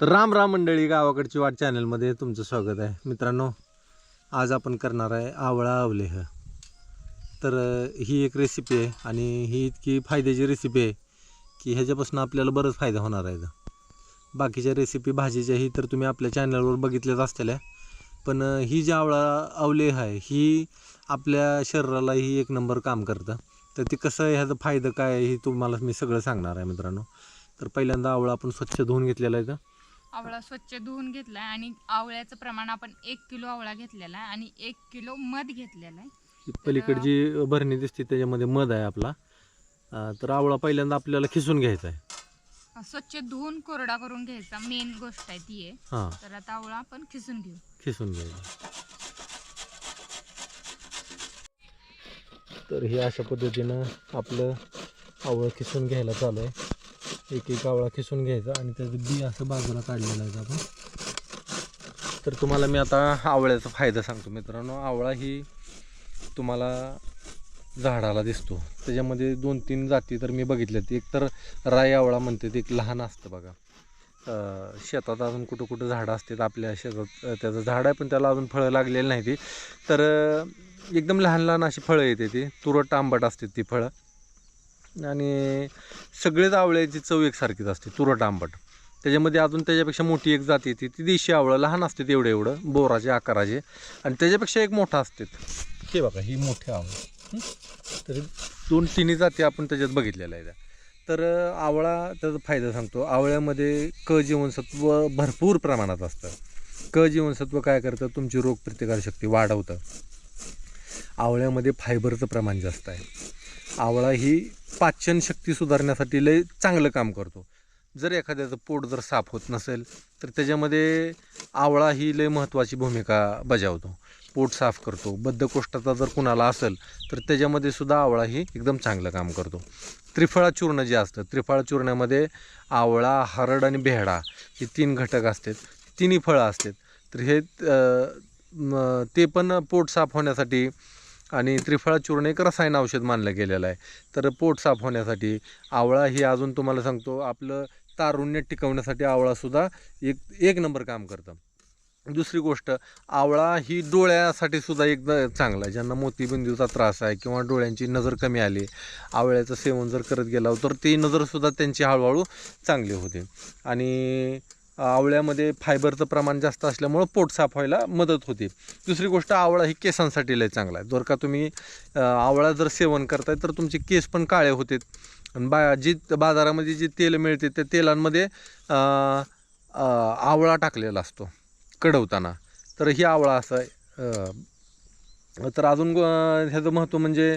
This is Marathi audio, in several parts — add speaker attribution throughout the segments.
Speaker 1: तर राम राम मंडळी गावाकडची वाट चॅनलमध्ये तुमचं स्वागत आहे. मित्रांनो आज आपण करणार आहे आवळा अवलेह. तर ही एक रेसिपी आहे आणि ही इतकी फायद्याची रेसिपी आहे की ह्याच्यापासून आपल्याला बरंच फायदा होणार आहे. बाकीच्या रेसिपी भाजीच्या ही तर तुम्ही आपल्या चॅनलवर बघितल्याच असलेल्या पण ही जी आवळा अवलेह आहे ही आपल्या शरीरालाही एक नंबर काम करतं. तर ती कसं आहे ह्याचा फायदा काय हे तुम्हाला मी सगळं सांगणार आहे मित्रांनो. तर पहिल्यांदा आवळा आपण स्वच्छ धुवून घेतलेला आहे
Speaker 2: आवळा स्वच्छ धुवून घेतलाय आणि आवळ्याचं प्रमाण आपण एक किलो आवळा घेतलेला आहे आणि एक किलो मध घेतलेला आहे.
Speaker 1: पलीकडे जी भरणी दिसते त्याच्यामध्ये मध आहे आपला. तर आवळा पहिल्यांदा आपल्याला खिसून घ्यायचा आहे.
Speaker 2: स्वच्छ धुवून कोरडा करून घ्यायचा मेन गोष्ट आहे ती आहे. तर आता आवळा आपण खिसून घेऊ.
Speaker 1: खिसून घ्यायचा तर हे अशा पद्धतीनं आपलं आवळं खिसून घ्यायला चालू आहे. एक एक आवळा खिसून घ्यायचा आणि त्याचं बी असं बाजूला काढलेलं आहे आपण. तर तुम्हाला मी आता आवळ्याचा फायदा सांगतो मित्रांनो. आवळा ही तुम्हाला झाडाला दिसतो. त्याच्यामध्ये दोन तीन जाती तर मी बघितल्यात. एक तर राई आवळा म्हणते ते एक लहान असतं बघा. शेतात अजून कुठं कुठं झाडं असतात आपल्या शेतात त्याचं झाड आहे पण त्याला अजून फळं लागलेली नाही ती. तर एकदम लहान लहान अशी फळं येते ती. तुरट आंबट असते ती फळं. आणि सगळेच आवळ्याची चव एकसारखीच असते तुरट आंबट. त्याच्यामध्ये अजून त्याच्यापेक्षा मोठी एक जात येते ती देशी आवळं लहान असते एवढं एवढं बोराचे आकाराचे. आणि त्याच्यापेक्षा एक मोठा असते. हे बघा ही मोठी आवळं. तरी तर दोन तिन्ही जाती आपण त्याच्यात बघितलेल्या आहेत. तर आवळा त्याचा फायदा सांगतो. आवळ्यामध्ये क जीवनसत्व भरपूर प्रमाणात असतं. क जीवनसत्व काय करतं? तुमची रोगप्रतिकारशक्ती वाढवतं. आवळ्यामध्ये फायबरचं प्रमाण जास्त आहे. आवळा ही पाचन शक्ती सुधारण्यासाठी लय चांगलं काम करतो. जर एखाद्याचं पोट जर साफ होत नसेल तर त्याच्यामध्ये आवळा ही लय महत्त्वाची भूमिका बजावतो. पोट साफ करतो. बद्धकोष्ठाचा जर कुणाला असेल तर त्याच्यामध्ये सुद्धा आवळा ही एकदम चांगलं काम करतो. त्रिफळा चूर्ण जे असतं त्रिफळा चूर्णामध्ये आवळा हरड आणि बेहडा हे तीन घटक असतात. तिन्ही फळं असतात. तर हे ते पण पोट साफ होण्यासाठी आणि त्रिफळा चूर्ण एक रसायन औषध मानलं गेलेलं आहे. तर पोट साफ होण्यासाठी आवळा ही अजून तुम्हाला सांगतो आपलं तारुण्य टिकवण्यासाठी आवळासुद्धा एक एक नंबर काम करतं. दुसरी गोष्ट आवळा ही डोळ्यासाठी सुद्धा एक चांगला आहे. ज्यांना मोतीबिंदूचा त्रास आहे किंवा डोळ्यांची नजर कमी आली आवळ्याचं सेवन जर करत गेला तर ती नजरसुद्धा त्यांची हळूहळू चांगली होते. आणि आवळ्यामध्ये फायबरचं प्रमाण जास्त असल्यामुळं पोट साफ व्हायला मदत होते. दुसरी गोष्ट आवळा ही केसांसाठी लय चांगला आहे. जर का तुम्ही आवळा जर सेवन करताय तर तुमचे केस पण काळे होते आणि बा जी बाजारामध्ये जे तेल मिळते त्या तेलांमध्ये आवळा टाकलेला असतो कडवताना. तर ही आवळा असं आहे. तर अजून ह्याचं महत्त्व म्हणजे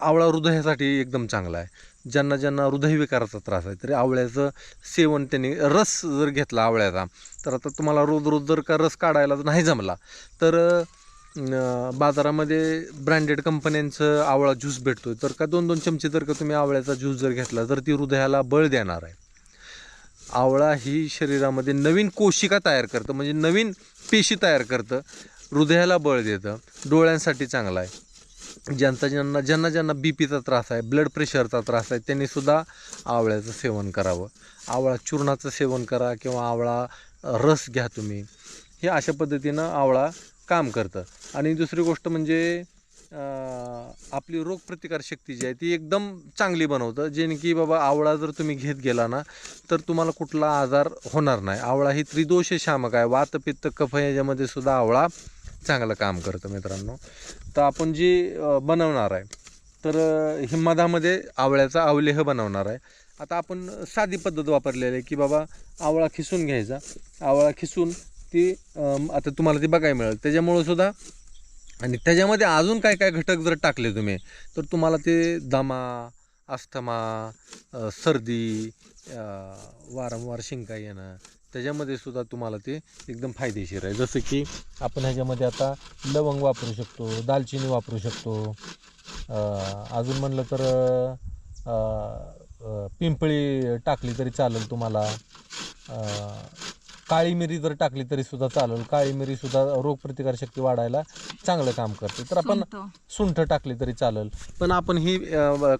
Speaker 1: आवळा हृदयासाठी एकदम चांगला आहे. ज्यांना ज्यांना हृदयविकाराचा त्रास आहे तरी आवळ्याचं सेवन त्यांनी रस जर घेतला आवळ्याचा तर आता तुम्हाला रोज रोज जर का रस काढायला जर नाही जमला तर बाजारामध्ये ब्रँडेड कंपन्यांचं आवळा ज्यूस भेटतो तर का दोन दोन चमचे जर का तुम्ही आवळ्याचा ज्यूस जर घेतला तर ती हृदयाला बळ देणार आहे. आवळा ही शरीरामध्ये नवीन कोशिका तयार करतं म्हणजे नवीन पेशी तयार करतं हृदयाला बळ देतं डोळ्यांसाठी चांगला आहे. ज्यांचा ज्यांना ज्यांना ज्यांना बी पीचा त्रास आहे ब्लड प्रेशरचा त्रास आहे त्यांनी सुद्धा आवळ्याचं सेवन करावं. आवळा चूर्णाचं सेवन करा किंवा आवळा रस घ्या तुम्ही. हे अशा पद्धतीनं आवळा काम करतं. आणि दुसरी गोष्ट म्हणजे आपली रोगप्रतिकार शक्ती जी आहे ती एकदम चांगली बनवतं. जेणे की बाबा आवळा जर तुम्ही घेत गेला ना तर तुम्हाला कुठला आजार होणार नाही. आवळा ही त्रिदोष शामक आहे. वात पित्त कफ याच्यामध्ये सुद्धा आवळा चांगलं काम करतं मित्रांनो. तर आपण जी बनवणार आहे तर अ, आवळ्याचा अवलेह बनवणार आहे. आता आपण साधी पद्धत वापरलेली आहे की बाबा आवळा खिसून घ्यायचा. आवळा खिसून ती आता तुम्हाला ती बघायला मिळेल. त्याच्यामुळं सुद्धा आणि त्याच्यामध्ये अजून काय काय घटक जर टाकले तुम्ही तर तुम्हाला ते दमा अस्थमा सर्दी वारंवार शिंका येणं त्याच्यामध्ये सुद्धा तुम्हाला ते एकदम फायदेशीर आहे. जसं की आपण ह्याच्यामध्ये आता लवंग वापरू शकतो दालचिनी वापरू शकतो. अजून म्हणलं तर पिंपळी टाकली तरी चालेल तुम्हाला. काळी मिरी जर टाकली तरी सुद्धा चालेल. काळी मिरी सुद्धा रोगप्रतिकारशक्ती वाढायला चांगलं काम करते. तर आपण
Speaker 2: सुंठ.
Speaker 1: टाकली तरी चालेल. पण आपण ही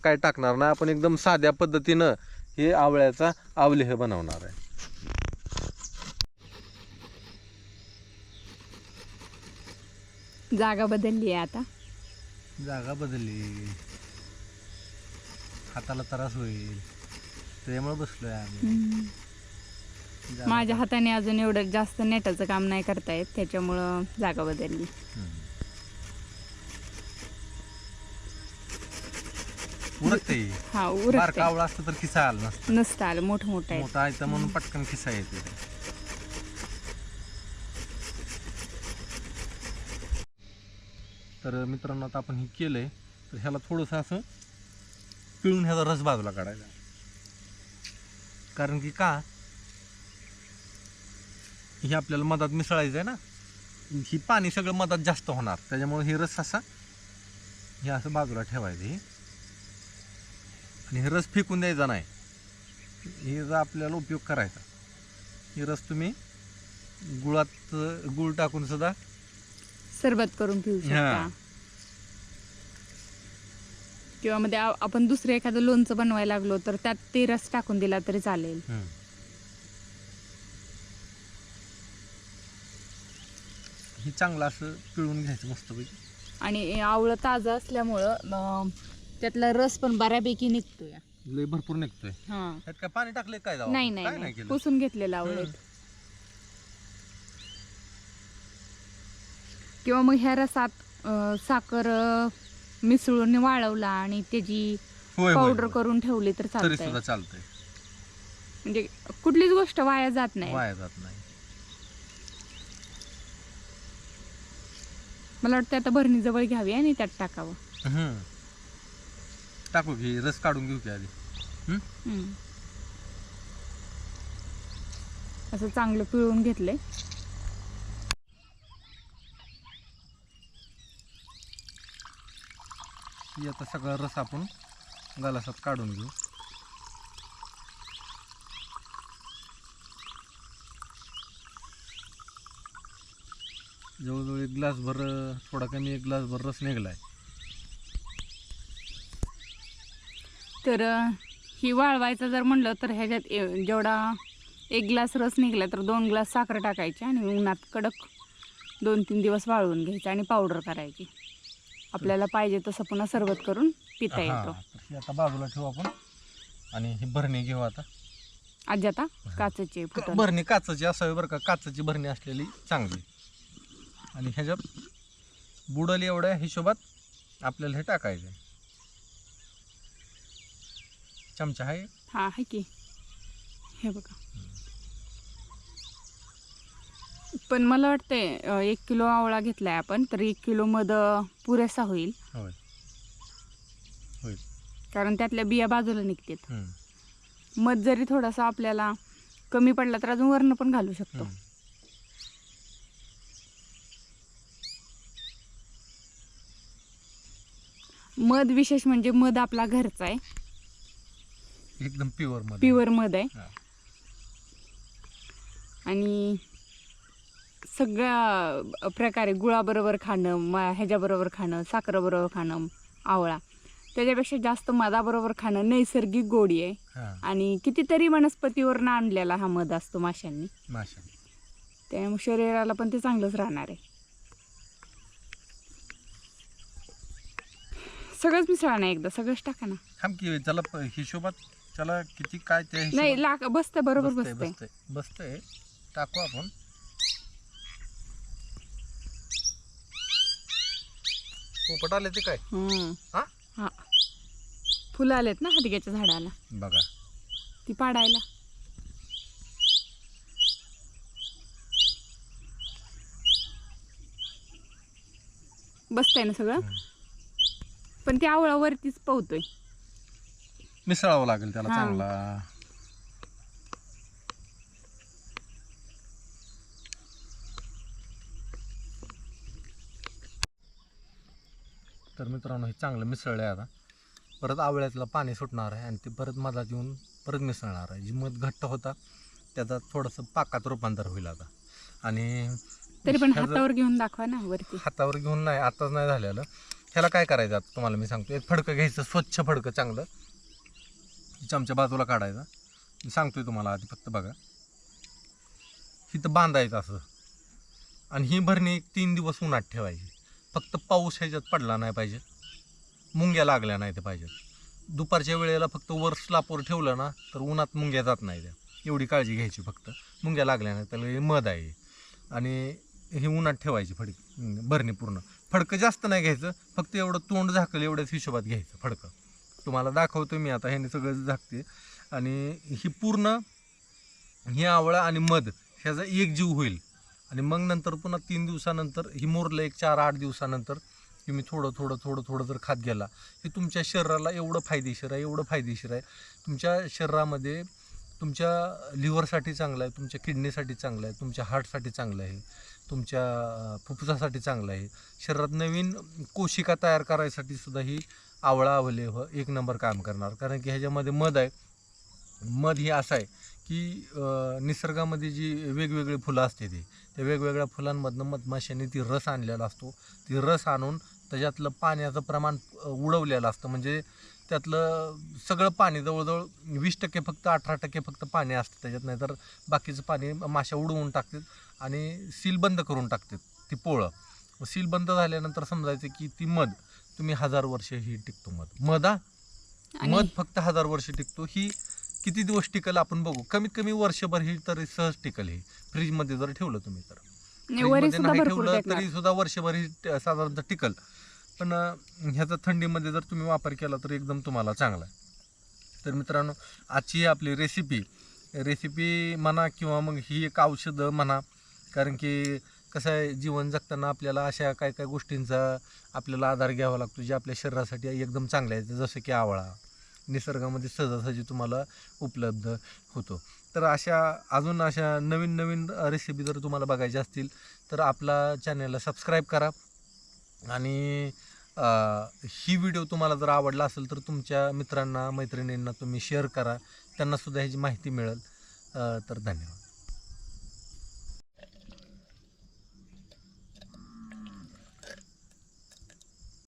Speaker 1: काय टाकणार नाही. आपण एकदम साध्या पद्धतीनं हे आवळ्याचा आवलेह बनवणार आहे.
Speaker 2: जागा बदलली आहे आता.
Speaker 1: जागा बदलली. हाताला त्रास होईल. त्याच्यामुळे बसलोय आम्ही.
Speaker 2: हम्म.
Speaker 1: जागा-
Speaker 2: माझ्या हाताने अजून एवढं जास्त नेटाचं काम नाही करता येत त्याच्यामुळं जागा बदलली.
Speaker 1: उरकते
Speaker 2: हा
Speaker 1: बारका आवळा असतं तर खिसा आला नसतं.
Speaker 2: नसतं आलं मोठं मोठं आहे.
Speaker 1: मोठा आहे तर म्हणून पटकन खिसा येते. तर मित्रांनो आता आपण हे केलं आहे तर ह्याला थोडंसं असं पिळून ह्याचा रस बाजूला काढायचा. कारण की का? हे आपल्याला मधात मिसळायचं आहे ना? ही पाणी सगळं मधात जास्त होणार. त्याच्यामुळे हे रस असा हे असं बाजूला ठेवायचं हे. आणि हे रस फेकून द्यायचा नाही. हे जर आपल्याला उपयोग करायचा. हे रस तुम्ही गुळात गुळ टाकून सुद्धा
Speaker 2: सरबत करून पिऊ शकता.
Speaker 1: हा.
Speaker 2: किंवा मध्ये आ- आपण दुसरं एखादं लोणचं बनवायला लागलो तर त्यात ते रस टाकून दिला तरी चालेल.
Speaker 1: हे. चांगलं असं पिळून घ्यायचं मस्तपैकी.
Speaker 2: आणि आवळं ताजं असल्यामुळं अं, त्यातला रस पण बऱ्यापैकी निघतोय.
Speaker 1: लय भरपूर निघतोय.
Speaker 2: हा.
Speaker 1: त्यात काय पाणी टाकले काय जावं?
Speaker 2: नाही
Speaker 1: काय
Speaker 2: नाही
Speaker 1: नाही.
Speaker 2: नाही
Speaker 1: केलं?
Speaker 2: पुसून घेतलेलं आवळेत किंवा मग ह्या रसात अं, साखर अं, मिसळून वाळवला आणि त्याची
Speaker 1: होय, होय,
Speaker 2: पावडर
Speaker 1: होय.
Speaker 2: करून ठेवली तर
Speaker 1: तरी
Speaker 2: चालतंय
Speaker 1: सुद्धा चालतंय
Speaker 2: म्हणजे कुठलीच गोष्ट वाया जात नाही
Speaker 1: वाया जात नाही
Speaker 2: मला वाटतं आता भरणी जवळ घ्यावी आणि त्यात टाकावं
Speaker 1: हम्म. टाकू घे रस काढून घेऊ की आधी हम्म?
Speaker 2: हम्म. असं चांगलं पिळून घेतलंय
Speaker 1: याचा सगळा रस आपण गलासात काढून घेऊ. जवळजवळ एक ग्लासभर थोडा कमी एक ग्लासभर रस निघलाय.
Speaker 2: तर ही वाळवायचं जर म्हणलं तर ह्याच्यात ए- जेवढा एक ग्लास रस निघला तर दोन ग्लास साखर टाकायची आणि उन्हात कडक दोन तीन दिवस वाळवून घ्यायचं आणि पावडर करायची. आपल्याला पाहिजे तसं पुन्हा सरबत करून पिता येतो.
Speaker 1: ही. आता बाजूला ठेवू आपण. आणि ही भरणी घेऊ आता.
Speaker 2: आजी आता काचेचे
Speaker 1: भरणी काचची असावी बरं का. काचची भरणी असलेली चांगली. आणि ह्याच्यात बुडल एवढ्या हिशोबात आपल्याला हे टाकायचं चमचा आहे.
Speaker 2: हा आहे की. हे बघा. पण मला वाटतंय एक किलो आवळा घेतलाय आपण तर एक किलो मध पुरेसा होईल.
Speaker 1: होय. होईल
Speaker 2: कारण त्यातल्या बिया बाजूला निघतात.
Speaker 1: हम्म.
Speaker 2: मध जरी थोडासा आपल्याला कमी पडला तर अजून वर्ण पण घालू शकतो.
Speaker 1: हम्म.
Speaker 2: मध विशेष म्हणजे मध आपला घरचा आहे.
Speaker 1: एकदम प्युअरमध्ये
Speaker 2: प्युअर मध आहे.
Speaker 1: हा.
Speaker 2: आणि सगळ्या प्रकारे गुळाबरोबर खाणं मा ह्याच्याबरोबर खाणं साखरेबरोबर खाणं आवळा. त्याच्यापेक्षा जास्त मधाबरोबर खाणं नैसर्गिक गोडी आहे. आणि कितीतरी वनस्पतीवरून आणलेला हा मध असतो माशांनी.
Speaker 1: माशा
Speaker 2: त्यामुळे शरीराला पण ते चांगलंच राहणार आहे. सगळंच मिसळा ना एकदा सगळंच टाका ना.
Speaker 1: थांब की त्याला प- हिशोबात त्याला किती काय त्या
Speaker 2: नाही लाग बसतं बरोबर
Speaker 1: बसतंय.
Speaker 2: बसतंय.
Speaker 1: बसतंय. टाकू आपण. पोपट आले ते काय?
Speaker 2: हम्म.
Speaker 1: हा?
Speaker 2: हा. फुलं आलेत ना हदग्याच्या झाडाला.
Speaker 1: बघा.
Speaker 2: ती पाडायला. बसतंय ना सगळं. पण ती आवळा वरतीच पवतोय.
Speaker 1: मिसळावं लागेल त्याला
Speaker 2: हा.
Speaker 1: चांगला. मित्रांनो हे चांगलं मिसळलं आहे आता. परत आवळ्यातलं पाणी सुटणार आहे आणि ते परत मधात येऊन परत मिसळणार आहे. जी मध घट्ट होता त्याचा थोडंसं पाकात रूपांतर होईल आता. आणि
Speaker 2: तरी पण हातावर घेऊन दाखवा ना वरती.
Speaker 1: हातावर घेऊन नाही आताच नाही झालेलं. ह्याला काय करायचं आता तुम्हाला मी सांगतो. एक फडकं घ्यायचं स्वच्छ फडकं चांगलं. चमच्या बाजूला काढायचा. मी सांगतोय तुम्हाला आधी फक्त बघा. इथं बांधायचं असं. आणि ही भरणी एक तीन दिवस उन्हात ठेवायची. फक्त पाऊस ह्याच्यात पडला नाही पाहिजे. मुंग्या लागल्या नाही ते पाहिजे दुपारच्या वेळेला फक्त वर स्लापवर ठेवलं ना तर उन्हात मुंग्या जात नाही त्या. एवढी काळजी घ्यायची फक्त. मुंग्या लागल्या नाही त्याला हे मध आहे. आणि हे उन्हात ठेवायची फडक भरणी पूर्ण. फडकं जास्त नाही घ्यायचं फक्त एवढं तोंड झाकल एवढ्याच हिशोबात घ्यायचं फडकं. तुम्हाला दाखवतो मी आता ह्याने सगळं झाकते आणि ही पूर्ण ही आवळा आणि मध ह्याचा एक जीव होईल. आणि मग नंतर पुन्हा तीन दिवसानंतर ही मोरलं एक चार आठ दिवसानंतर तुम्ही थोडं थोडं थोडं थोडं जर खात गेला हे तुमच्या शरीराला एवढं फायदेशीर आहे एवढं फायदेशीर आहे. तुमच्या शरीरामध्ये तुमच्या लिव्हरसाठी चांगलं आहे तुमच्या किडनीसाठी चांगलं आहे तुमच्या हार्टसाठी चांगलं आहे तुमच्या फुफ्फुसासाठी चांगलं आहे. शरीरात नवीन कोशिका तयार करायसाठी सुद्धा ही आवळा आवले व एक नंबर काम करणार. कारण की ह्याच्यामध्ये मध आहे. मध हे असं आहे की निसर्गामध्ये जी वेगवेगळी फुलं असते ती त्या वेगवेगळ्या फुलांमधनं मधमाशांनी ती रस आणलेला असतो. ती रस आणून त्याच्यातलं पाण्याचं प्रमाण उडवलेलं असतं. म्हणजे त्यातलं सगळं पाणी जवळजवळ वीस टक्के फक्त अठरा टक्के फक्त पाणी असतं त्याच्यात. नाहीतर बाकीचं पाणी माशा उडवून टाकतात आणि सील बंद करून टाकतात ती पोळं. सील बंद झाल्यानंतर समजायचं की ती मध. तुम्ही हजार वर्ष ही टिकतो मध. मध मध फक्त हजार वर्ष टिकतो. ही किती दिवस टिकल आपण बघू? कमीत कमी वर्षभर ही तरी सहज टिकल ही फ्रीजमध्ये जर ठेवलं तुम्ही तर. फ्रीजमध्ये नाही ठेवलं तरी सुद्धा वर्षभर ही साधारणतः टिकल. पण ह्याचा थंडीमध्ये जर तुम्ही वापर केला तर एकदम तुम्हाला चांगला आहे. तर मित्रांनो आजची ही आपली रेसिपी रेसिपी म्हणा किंवा मग ही एक औषधं म्हणा कारण की कसं आहे जीवन जगताना आपल्याला अशा काय काय गोष्टींचा आपल्याला आधार घ्यावा लागतो जे आपल्या शरीरासाठी एकदम चांगले आहेत. जसं की आवळा निसर्गामध्ये सहजासहजी तुम्हाला उपलब्ध होतो. तर अशा अजून अशा नवीन नवीन रेसिपी जर तुम्हाला बघायच्या असतील तर आपला चॅनलला सबस्क्राईब करा. आणि ही व्हिडिओ तुम्हाला जर आवडला असेल तर तुमच्या मित्रांना मैत्रिणींना तुम्ही शेअर करा. त्यांनासुद्धा ह्याची माहिती मिळेल. तर धन्यवाद.